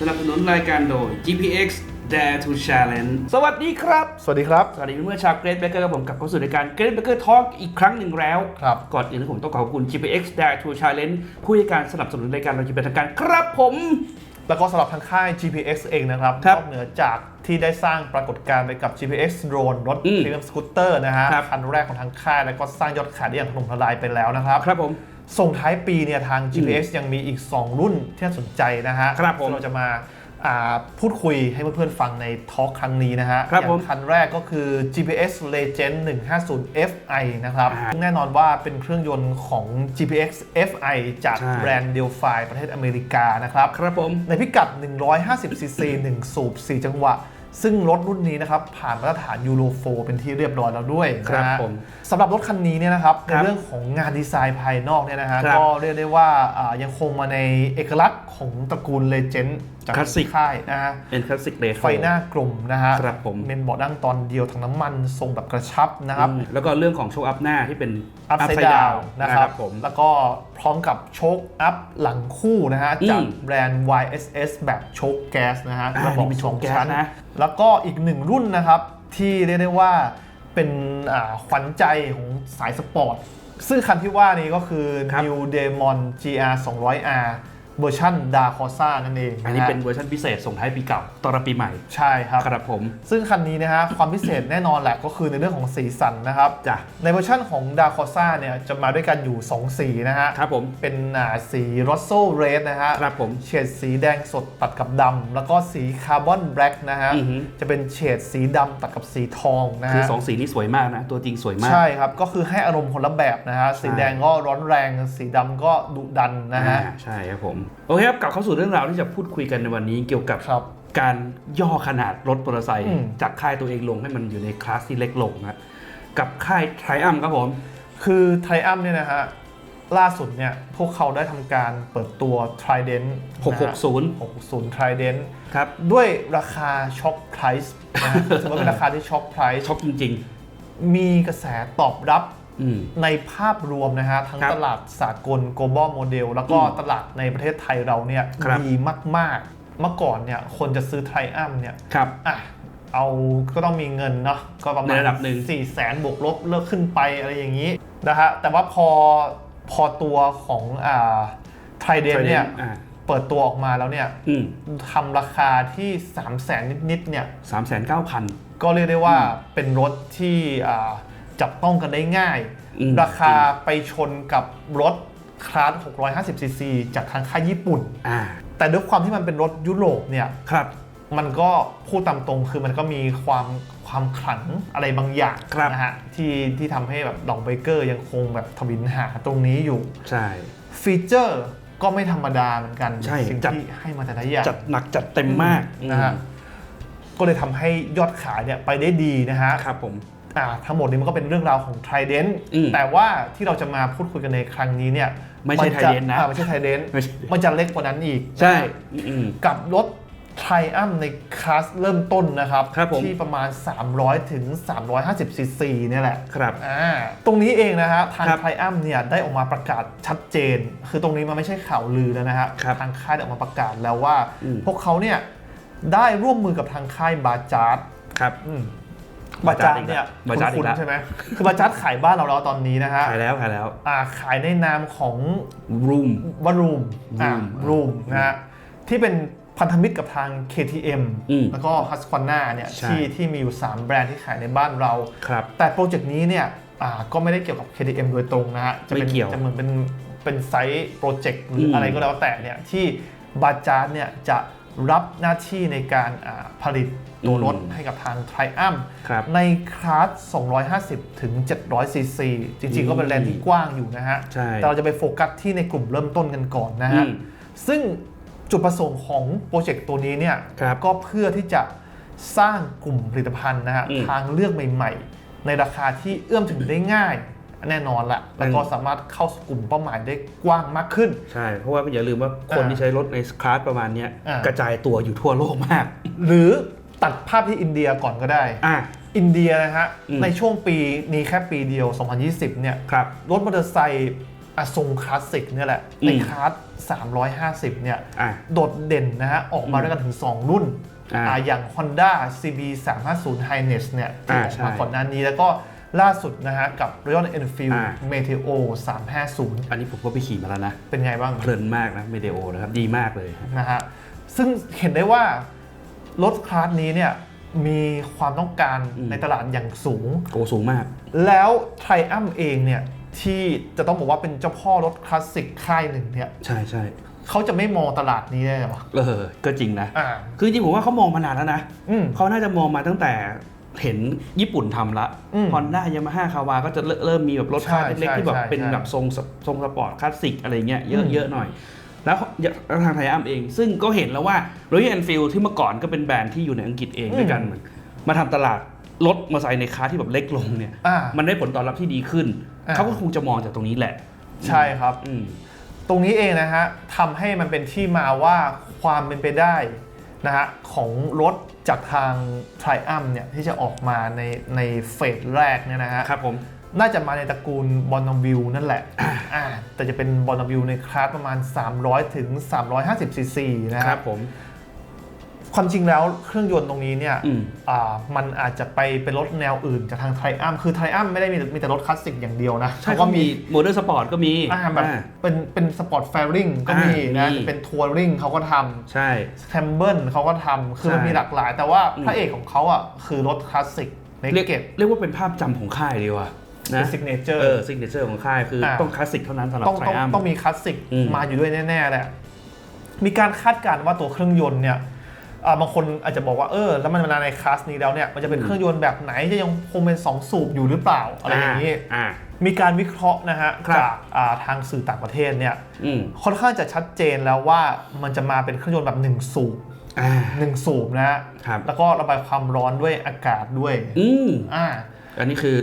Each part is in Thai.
สนับสนุนรายการโดย GPX Dare to Challenge สวัสดีครับ สวัสดีครับ สวัสดีเพื่อนๆชาวเกรดเบเกอร์กับผมกลับเข้าสู่รายการ Great Baker Talk อีกครั้งหนึ่งแล้ว ครับ ก่อนอื่นผมต้องขอบคุณ GPX Dare to Challenge ผู้ให้การสนับสนุนรายการเราจะเป็นทางการครับผม แล้วก็สำหรับทางค่าย GPX เองนะครับครับนอกเหนือจากที่ได้สร้างปรากฏการณ์ไปกับ GPX Drone รถอืมพรีเมียมสกูตเตอร์นะฮะครับคันแรกของทางค่าย แล้วก็สร้างยอดขายได้อย่างถล่มทลายไปแล้วนะครับครับผมส่งท้ายปีเนี่ยทาง GPX ยังมีอีก 2 รุ่นที่น่าสนใจนะฮะครับผมที่เราจะมาอ่า พูดคุยให้เพื่อนๆฟังในทอล์คครั้งนี้นะฮะครับอย่าผมงคันแรกก็คือ GPS Legend 150 Fi นะครับอ่าแน่นอนว่าเป็นเครื่องยนต์ของ GPX Fi จากใช่ แบรนด์เดลฟายประเทศอเมริกานะครับ ครับผม ในพิกัด 150ซีซี1สูบ 4 จังหวะ ซึ่งรถรุ่นนี้นะครับผ่านมาตรฐานยูโรโฟเป็นที่เรียบร้อยแล้วด้วยครับนะฮะผมสำหรับรถคันนี้เนี่ยนะครับคในรับเรื่องของงานดีไซน์ภายนอกเนี่ยนะฮะครับก็เรียกได้ว่าอ่ายังคงมาในเอกลักษณ์ของตระกูลเลเจนด์จากคลาสสิก ค่ายนะฮะ เป็นคลาสสิกเรโทรไฟหน้ากลมนะฮะครับผม เมนเบาะนั่งตอนเดียวถังน้ำมันทรงแบบกระชับนะครับ อืมแล้วก็เรื่องของโชว์อัพหน้าที่เป็น อัพไซ upside ด์ดาว down นะครับ ผม แล้วก็พร้อมกับโชคอัพหลังคู่นะฮะ อืมจากแบรนด์ YSS แบบโชคแก๊สนะฮะอ่ากระบอกนี่เป็นสองโชคแก๊สชั้นนะแล้วก็อีกหนึ่งรุ่นนะครับ ที่เรียกได้ว่าเป็นอ่าขวัญใจของสายสปอร์ต ซึ่งคันที่ว่านี้ก็คือครับ New Demon GR 200R เวอร์ชันดาคอซ่านั่นเองอันนี้ะฮะเป็นเวอร์ชันพิเศษส่งท้ายปีเก่าต้อนรับปีใหม่ ใช่ครับครับผม ซึ่งคันนี้นะฮะความพิเศษแน่นอนแหละก็คือในเรื่องของสีสันนะครับจ้ะในเวอร์ชันของดาคอซ่าเนี่ยจะมาด้วยกันอยู่ 2 สีนะฮะครับผมเป็นอ่าสีรอสโซเรดนะฮะครับผมเฉดสีแดงสดตัดกับดำแล้วก็สีคาร์บอนแบล็กนะฮะอือฮึจะเป็นเฉดสีดำตัดกับสีทองนะคือฮะสองสีนี้สวยมากนะตัวจริงสวยมากใช่ครับก็คือให้อารมณ์คนละแบบนะฮะสีใช่แดงก็ร้อนแรง สีดำก็ดุดันนะฮะอ่าใช่ครับผมโอเคครับกลับเข้าสู่เรื่องราวที่จะพูดคุยกันในวันนี้เกี่ยวกับครับ การย่อขนาดรถมอเตอร์ไซค์อืม จากค่ายตัวเองลงให้มันอยู่ในคลาสที่เล็กลงนะกับค่ายไทรอัมครับผม คือไทรอัมเนี่ยนะฮะล่าสุดเนี่ยพวกเขาได้ทำการเปิดตัว Trident 660 660 Trident ครับด้วยราคาช็อคไพรส์นะฮะถือว่าเป็นราคาที่ช็อคไพรส์ช็อกจริง มีกระแสตอบรับๆอืม ในภาพรวมนะฮะทั้งครับตลาดสากล global model แล้วก็อืมตลาดในประเทศไทยเราเนี่ยครับดีมาก ๆ เมื่อก่อนเนี่ยคนจะซื้อไทรอัมเนี่ยครับอะเอาก็ต้องมีเงินเนาะก็ประมาในณระดับหนึ่งสี่แสนบวกลบเลิกขึ้นไปอะไรอย่างนี้นะฮะแต่ว่าพอพอตัวของอ่าไทรเดนเนี่ยอ่าเปิดตัวออกมาแล้วเนี่ยอืมทำราคาที่ 3 0 0แสนนิด ๆ เนี่ยสามแสนเก้าพันก็เรียกได้ว่าเป็นรถที่อ่า จับต้องกันได้ง่าย อืม ราคาไปชนกับรถคลาส650ซีซีจากทางค่ายญี่ปุ่น อ่าแต่ด้วยความที่มันเป็นรถยุโรปเนี่ย ครับ มันก็พูดตามตรงคือมันก็มีความความขลังอะไรบางอย่างครับ นะฮะที่ที่ทำให้แบบดองเบเกอร์ยังคงแบบทวินหาตรงนี้อยู่ ใช่ ฟีเจอร์ก็ไม่ธรรมดาเหมือนกันใช่สิ่งจัด ที่ให้มาแต่ละอย่างจัดหนักจัดเต็มมากนะฮะอืมก็เลยทำให้ยอดขายเนี่ยไปได้ดีนะฮะ ครับผม อ่าทั้งหมดนี้มันก็เป็นเรื่องราวของ Trident อืมแต่ว่าที่เราจะมาพูดคุยกันในครั้งนี้เนี่ยไม่ใช่จ Trident นะอ่าไม่ใช่ Trident ไม่ใช่ มันจะเล็กกว่านั้นอีกใช่อืม กับรถ Triumph ในคลาสเริ่มต้นนะครับครับผม ที่ประมาณ 300ถึง350ซีซีเนี่ยแหละ ครับ อ่าตรงนี้เองนะฮะทางครับ Triumph เนี่ยได้ออกมาประกาศชัดเจน คือตรงนี้มันไม่ใช่ข่าวลือแล้วนะฮะครับทางค่ายได้ออกมาประกาศแล้วว่า อืม พวกเขาเนี่ยได้ร่วมมือกับทางค่ายบาจาร์ดครับ บาจาร์ดเนี่ยบาจาร์ดอีคุกณแล้วใช่ไหมคือบาจาร์ดขายบ้านเราแล้วตอนนี้นะฮะขายแล้วขายแล้วอ่าขายในนามของรูมวารูมอ่า Room รูมนะฮะที่เป็นพันธมิตรกับทาง KTM อืมแล้วก็ Husqvarna เนี่ยใช่ที่ที่มีอยู่ 3 แบรนด์ที่ขายในบ้านเราครับแต่โปรเจกต์นี้เนี่ยอ่าก็ไม่ได้เกี่ยวกับ KTM โดยตรงนะฮะจะเป็นไม่เกี่ยวจะเหมือนเป็นเป็นไซต์โปรเจกต์หรือมอะไรก็แล้วแต่เนี่ยที่บาจาร์ดเนี่ยจะรับหน้าที่ในการอ่าผลิต ตัวรถให้กับทาง Triumph ครับในคลาส 250 ถึง 700 ซีซี จริงๆ ก็เป็นแรงที่กว้างอยู่นะฮะใช่แต่เราจะไปโฟกัสที่ในกลุ่มเริ่มต้นกันก่อนนะฮะอืมซึ่งจุดประสงค์ของโปรเจกต์ตัวนี้เนี่ยครับก็เพื่อที่จะสร้างกลุ่มผลิตภัณฑ์นะฮะอืมทางเลือกใหม่ๆ ในราคาที่เอื้อมถึงได้ง่ายแน่นอนละแล้วก็อืมสามารถเข้าสู่กลุ่มเป้าหมายได้กว้างมากขึ้น ใช่ เพราะว่าอย่าลืมว่าคนอ่าที่ใช้รถในคลาสประมาณเนี้ยอ่ากกระจายตัวอยู่ทั่วโลกมาก หรือ ตัดภาพที่อินเดียก่อนก็ได้ อะ อินเดียนะฮะ อืม ในช่วงปีนี้แค่ปีเดียว 2020 เนี่ย ครับ รถมอเตอร์ไซค์อทรงคลาสสิกเนี่ยแหละอืมในคลาส 350 เนี่ย อ่าโดดเด่นนะฮะ ออกมาอืมด้วยกันถึง 2 รุ่นอ่าอ่าอย่าง Honda CB 350 Highness เนี่ยที่อ่าออกมาใช่ก่อนหน้านี้แล้วก็ล่าสุดนะฮะ กับ Royal Enfield อ่า Meteor 350 อันนี้ผมก็ไปขี่มาแล้วนะ เป็นไงบ้าง เพลินมากนะเมเดโอนะครับ ดีมากเลยฮะ นะฮะซึ่งเห็นได้ว่า รถคลาสนี้เนี่ยมีความต้องการอืมในตลาดอย่างสูงโกสูงมาก แล้วไทรอัมเองเนี่ยที่จะต้องบอกว่าเป็นเจ้าพ่อรถคลาสสิกค่ายหนึ่งเนี่ยใช่ใช่เขาจะไม่มองตลาดนี้ได้เหรอเออก็จริงนะอ่าคือจริงๆผมว่าเขามองมานานแล้วนะอืมเขาน่าจะมองมาตั้งแต่เห็นญี่ปุ่นทำละอืมฮอนด้ายามาฮ่าคาวาก็จะเริ่มเริ่มมีแบบรถใช่คาร์เล็กใช่ๆที่แบบใช่เป็นใช่แบบทรงสทรงสปอร์ตคลาสสิกอะไรเงี้ยเยอือะมเยอะหน่อย แล้วแล้วทางไทยอัมเอง ซึ่งก็เห็นแล้วว่า Royal Enfield ที่เมื่อก่อนก็เป็นแบรนด์ที่อยู่ในอังกฤษเองด้วยกัน มาทำตลาดรถมอเตอร์ไซค์ในคลาสที่แบบเล็กลงเนี่ยอ่ามันได้ผลตอบรับที่ดีขึ้นอ่าเขาก็คงจะมองจากตรงนี้แหละ ใช่ครับอืมตรงนี้เองนะฮะทำให้มันเป็นที่มาว่าความเป็นไปได้นะฮะของรถจากทาง t r i u m p เนี่ยที่จะออกมาในในเฟสแรกเนี่ยนะฮะครับผม น่าจะมาในตระกูลบอนวิวนั่นแหละอ่าแต่จะเป็นบอนวิวในคลาสประมาณ 300 ถึง 350ซีซีนะคครัรับบผม ความจริงแล้วเครื่องยนต์ตรงนี้เนี่ยอืมอ่ามันอาจจะไปเป็นรถแนวอื่นจากทางไทรอัมคือไทรอัมไม่ได้มีมีแต่รถคลาสสิกอย่างเดียวนะใช่เขาก็ก็มีมีโมเดอร์สปอร์ตก็มีอ่าแบบอ่าเป็นเป็นสปอร์ตแฟริงก็มีอ่านะมีเป็นทัวริงเขาก็ทำใช่แทมเบิลเขาก็ทำคือมันใช่มีหลากหลาย แต่ว่าอืมพระเอกของเขาอะคือรถคลาสสิกในเรียกเก็ตเรียกว่าเป็นภาพจำของค่ายดีกว่าเป็ นะนซิกเนเจอร์เออซิกเนเจอร์ของค่ายคืออาต้องคลาสสิกเท่านั้นสำหรับต้องไทรต้องอัมต้องมีคลาสสิกอืมมาอยู่ด้วยแน่ๆแหละมีการคาดการณ์ว่าตัวเครื่องยนต์เนี่ยอ่าบางคนอาจจะบอกว่าเออแล้วมันมาในคลาสนี้แล้วเนี่ยมันจะเป็นเครื่องยนต์แบบไหนจะยังคงเป็น 2 สูบอยู่หรือเปล่าอะไรอย่างนี้อ่ามีการวิเคราะห์นะฮะครับจากอ่าทางสื่อต่างประเทศเนี่ยอืมค่อนข้างจะชัดเจนแล้วว่ามันจะมาเป็นเครื่องยนต์แบบหนึ่งสูบอ่าหนึ่งสูบนะฮะครับแล้วก็ระบายความร้อนด้วยอากาศด้วย อืมอ่าอันนี้คือ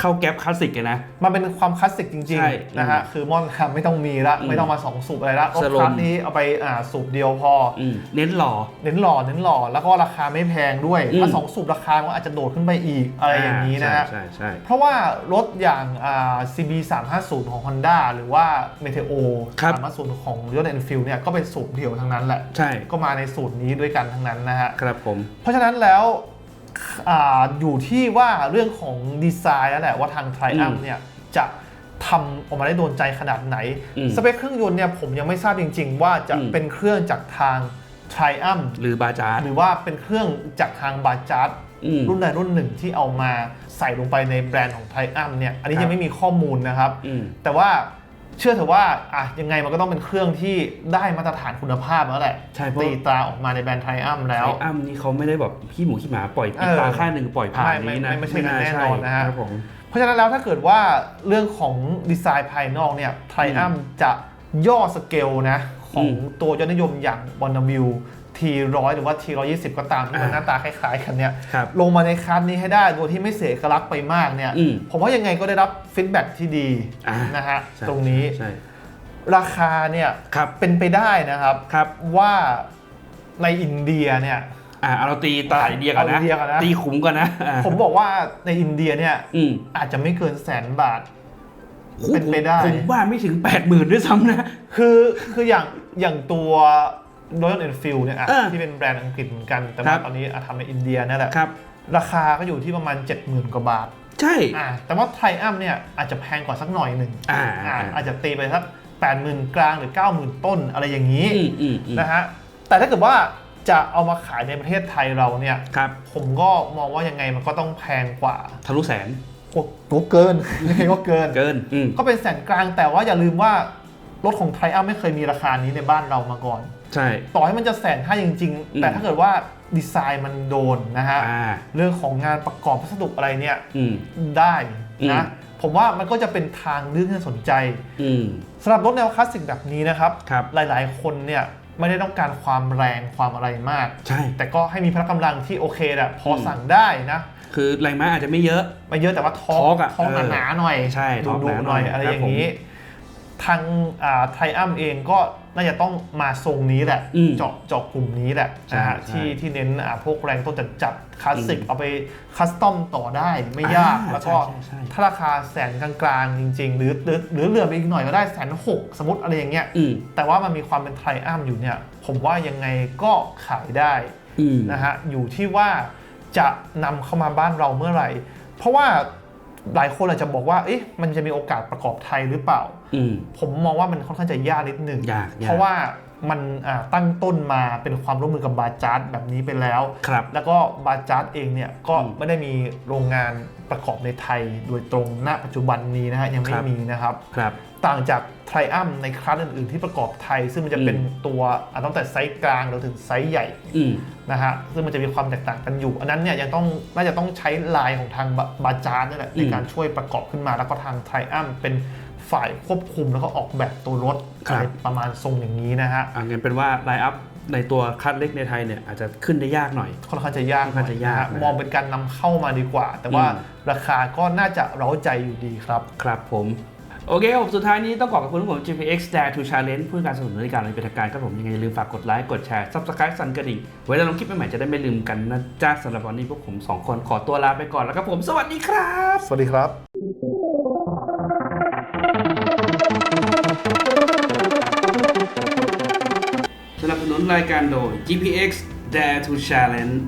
เข้าแก๊ปคลาสสิกเลยนะ มันเป็นความคลาสสิกจริงใช่ๆนะฮะอืมคือมอนคำไม่ต้องมีละอืมไม่ต้องมาสองสูบอะไรละรถสโลคมลาสนี้เอาไปอ่าสูบเดียวพอออืมเน้นหล่อ เน้นหล่อเน้นหล่อแล้วก็ราคาไม่แพงด้วย อืม ถ้าสองสูบราคามันอาจจะโดดขึ้นไปอีกอะไรอย่างนี้นะฮะ ใช่ใช่ เพราะว่ารถอย่างอ่า CB 350ของ Honda หรือว่า Meteor ครับ 350 ของ Royal Enfield เนี่ยก็เป็นสูบเดียวทั้งนั้นแหละใช่ก็มาในสูตรนี้ด้วยกันทั้งนั้นนะฮะ ครับผม เพราะฉะนั้นแล้ว อาอยู่ที่ว่าเรื่องของดีไซน์แล้วแหละว่าทาง t r i u m อืมเนี่ยจะทำออกมาได้โดนใจขนาดไหนอืมสเปคเครื่องยนต์เนี่ยผมยังไม่ทราบจริง ๆ ว่าจะอืมเป็นเครื่องจากทาง t r i u m หรือบาจาร์หรือว่าเป็นเครื่องจากทางบาจาร์อืมรุ่นใดรุ่นหนึ่งที่เอามาใส่ลงไปในแบรนด์ของ t r i u m เนี่ยอันนี้ครับยังไม่มีข้อมูลนะครับอืมแต่ว่า เชื่อเถอะว่าอะยังไงมันก็ต้องเป็นเครื่องที่ได้มาตรฐานคุณภาพแล้วแหละใช่ตีตราออกมาในแบรนด์ไทรอัมแล้ว ไอ้อัมนี่เขาไม่ได้แบบขี้หมูขี้หมาปล่อยปิตาเออาหนึ่งปล่อยผ่านนี้นะไม่ใช่แน่นอนนะครับผม เพราะฉะนั้นแล้วถ้าเกิดว่าเรื่องของดีไซน์ภายนอกเนี่ยไทรอัมจะย่อสเกลนะ ของตัวยอดนิยมอย่างบอนนาวิล T100 หรือว่า T120 ก็ตามที่มันหน้าตาคล้ายๆ กันเนี่ยลงมาในคันนี้ให้ได้โดยที่ไม่เสียกลักไปมากเนี่ยผมว่ายังไงก็ได้รับฟีดแบ็ที่ดีนะฮะตรงนี้ราคาเนี่ยเป็นไปได้นะครับว่าในอินเดียเนี่ยเราตีตลาดอินเดียก่อนนะตีขุมกันนะ ผมบอกว่าในอินเดียเนี่ยอาจจะไม่เกินแสนบาทเป็นไปได้ผมว่าไม่ถึงแปดหมื่นด้วยซ้ำนะ คือคืออย่างอย่างตัว Royal Enfield เนี่ยอะอ่าที่เป็นแบรนด์อังกฤษเหมือนกัน แต่ครัว่าบ ตอนนี้อะทำในอินเดียนั่นแหละครับ ราคาก็อยู่ที่ประมาณ 70,000 กว่าบาทใช่ อ่าแต่ว่าไทรอัมเนี่ยอาจจะแพงกว่าสักหน่อยหนึ่งอ่าอ่าอาจจะตีไปสัก80,000 กลางหรือ 90,000 ต้นอะไรอย่างนี้อืมอืมอืมนะฮะแต่ถ้าเกิดว่าจะเอามาขายในประเทศไทยเราเนี่ยครับ ผมก็มองว่ายังไงมันก็ต้องแพงกว่าทะลุแสนก็เกิน ยังไงก็เกิน เกินอืมก็เป็นแสนกลางแต่ว่าอย่าลืมว่ารถของไทรอัมไม่เคยมีราคานี้ในบ้านเรามาก่อน ใช่ ต่อให้มันจะแสนห้าจริงอืมๆแต่ถ้าเกิดว่าดีไซน์มันโดนนะฮะอ่า เรื่องของงานประกอบพัสดุอะไรเนี่ยอืม ได้นะอืมผมว่ามันก็จะเป็นทางเลือกที่น่าสนใจอืม สำหรับรถแนวคลาสสิกแบบนี้นะครับ ครับ หลายๆ คนเนี่ยไม่ได้ต้องการความแรงความอะไรมาก ใช่ แต่ก็ให้มีพละกำลังที่โอเคแหละพออมสั่งได้นะคือแรงม้าอาจจะไม่เยอะ ไม่เยอะแต่ว่าท้อท้องงอะท้องเออหนาๆหน่อยใช่ท้ดูองดูหนาๆหน่อยหน่อยอะไรครับอย่างนี้ ทางไทอัมเองก็น่าจะต้องมาทรงนี้แหละ อืมเจาะเจาะกลุ่มนี้แหละใช่นะฮะใช่ที่ที่เน้นอ่าพวกแรงต้นจัดจัดคลาสสิกอืมเอาไปคัสตอมต่อได้ไม่ยาก อ่าแล้วก็ใช่ใช่ใช่ ถ้าราคาแสนกลางๆจริง ๆ หรือหรือหรือเหลือไปอีกหน่อยก็ได้แสนหกสมมติอะไรอย่างเงี้ยอืมแต่ว่ามันมีความเป็นไทรอัมอยู่เนี่ยผมว่ายังไงก็ขายได้ อืม นะฮะอยู่ที่ว่าจะนำเข้ามาบ้านเราเมื่อไหร่ เพราะว่า หลายคนอาจจะบอกว่า เอ๊ะ มันจะมีโอกาสประกอบไทยหรือเปล่า อืม ผมมองว่ามันค่อนข้างจะยากนิดหนึ่ง ยากยากเพราะว่ามันอ่าตั้งต้นมาเป็นความร่วมมือกับบาจาร์ดแบบนี้ไปแล้ว ครับแล้วก็บาจาร์ดเองเนี่ยก็อืมไม่ได้มีโรงงานประกอบในไทยโดยตรงณปัจจุบันนี้นะฮะยังคไม่รับ มีนะครับ ครับ ต่างจากไทรอัมในคลาสอื่น ๆ ที่ประกอบไทย ซึ่งมันจะเป็นตัวอะตั้งแต่ไซส์กลางจนถึงไซส์ใหญ่อืมนะฮะซึ่งมันจะมีความแตกต่างกันอยู่ อันนั้นเนี่ยยังต้องน่าจะต้องใช้ลายของทางบาจาร์ดนี่แหละอืมในการช่วยประกอบขึ้นมาแล้วก็ทางไทรอัมเป็นฝ่ายควบคุมแล้วก็ออกแบบตัวรถครับอะไรประมาณทรงอย่างนี้นะฮะอ่างั้นเป็นว่าไลน์อัพในตัวคัดเล็กในไทยเนี่ยอาจจะขึ้นได้ยากหน่อย ค่อนข้างจะยากค่อนข้างจะยากหน่อฮนะมองเป็นการนำเข้ามาดีกว่า แต่ว่าอืมราคาก็น่าจะเร้าใจอยู่ดีครับ ครับผม โอเคครับผมสุดท้ายนี้ต้องขอขอบคุณผม GPX Dare to Challenge เพื่อการสนับสนุนรายการในเป็นทางการครับผมยังไงอย่าลืมฝากกดไลค์กดแชร์ Subscribe สั่นกระดิ่งไว้จะลงคลิปใหม่ๆจะได้ไม่ลืมกันนะจ้าสำหรับวันนี้พวกผมสองคนขอตัวลาไปก่อนแล้วครับผมสวัสดีครับ สวัสดีครับสนับสนุนรายการโดย GPX Dare to Challenge